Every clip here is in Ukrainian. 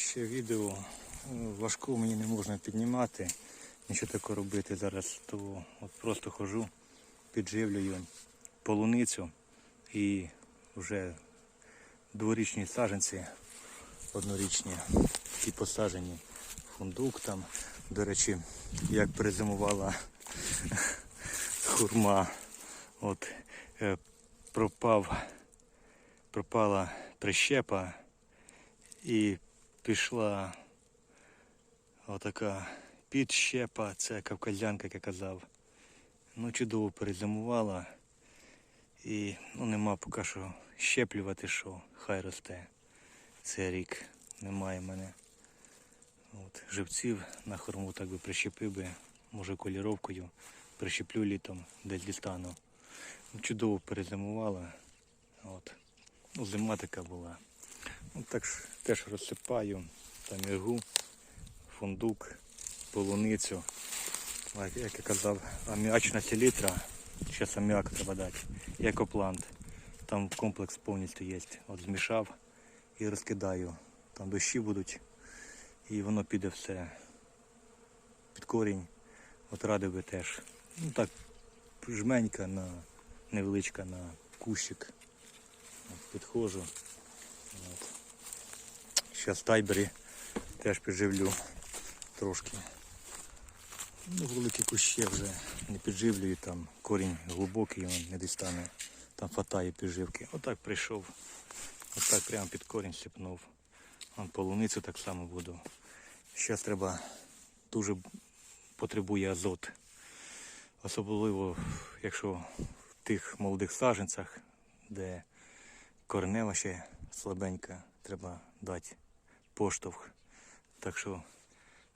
ще відео. Важку мені не можна піднімати, нічого такого робити зараз, то от просто хожу, підживлюю полуницю і вже дворічні саженці однорічні, ті посаджені, фундук там. До речі, як перезимувала хурма, от е, пропав, пропала прищепа і пішла отака підщепа, це кавказянка, як я казав. Ну, чудово перезимувала. І ну, нема поки що щеплювати, що хай росте. Цей рік немає в мене. От, живців на хорму так би прищепив би, може коліровкою, прищеплю літом, десь дістану. Ну, чудово перезимувала. От. Ну, зима така була. Ну, так теж розсипаю, там іргу, фундук, полуницю. Як я казав, аміачна селітра, зараз аміак треба дати, екоплант. Там комплекс повністю є. От змішав і розкидаю. Там дощі будуть і воно піде все під корінь. От радив би теж. Ну так, жменька на невеличка на кущик. От, підходжу. Зараз тайбері теж підживлю трошки. Ну, великі кущі вже не підживлюю, там корінь глибокий, він не дістане. Там хватає підживки. Отак прийшов. Отак прямо під корінь сипнув. Вон полуницю так само буду. Зараз треба дуже потребує азот. Особливо, якщо в тих молодих саджанцях, де коренева ще слабенька, треба дати поштовх. Так що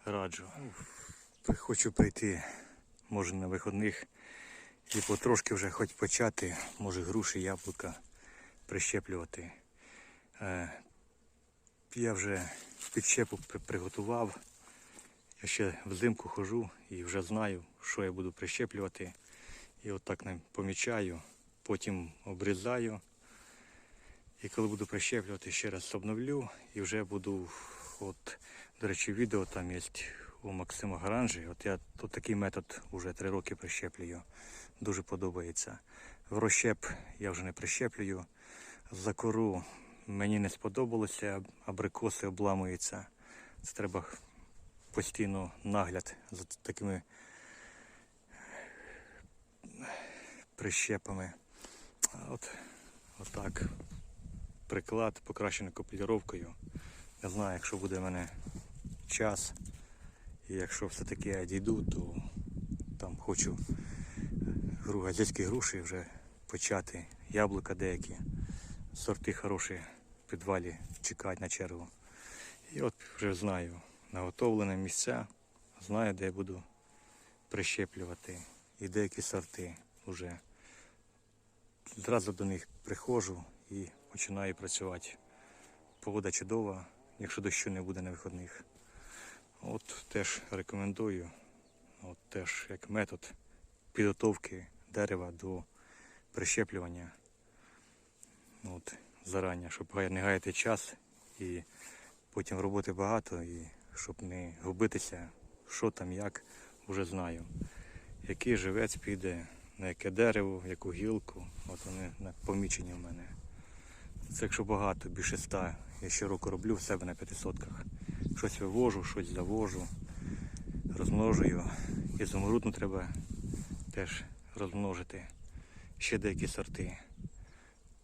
раджу. Хочу прийти, може на виходних і потрошки вже хоч почати, може груші, яблука прищеплювати. Е, я вже підщепу приготував. Я ще взимку хожу і вже знаю, що я буду прищеплювати. І отак не помічаю, потім обрізаю. І коли буду прищеплювати, ще раз обновлю і вже буду, от, до речі, відео там є у Максима Гаранжі. От я тут такий метод вже три роки прищеплюю. Дуже подобається. В розщеп я вже не прищеплюю. За кору мені не сподобалося, абрикоси обламуються. Це треба постійно нагляд за такими прищепами. От, отак. Приклад покращений копіліровкою. Не знаю, якщо буде в мене час. І якщо все-таки я дійду, то там хочу гру, газетські груші вже почати. Яблука деякі. Сорти хороші в підвалі чекають на чергу. І от вже знаю, наготовлені місця, знаю, де я буду прищеплювати. І деякі сорти вже. Зразу до них приходжу і починаю працювати. Погода чудова, якщо дощу не буде на виходних. От теж рекомендую, от теж як метод підготовки дерева до прищеплювання. От, зарані, щоб не гаяти час і потім роботи багато, і щоб не губитися, що там, як, вже знаю. Який живець піде, на яке дерево, яку гілку, от вони помічені в мене. Це якщо багато, більше ста. Я щороку роблю в себе на п'ятисотках. Щось вивожу, щось завожу, розмножую. І заморудну треба теж розмножити. Ще деякі сорти.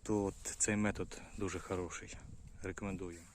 То цей метод дуже хороший. Рекомендую.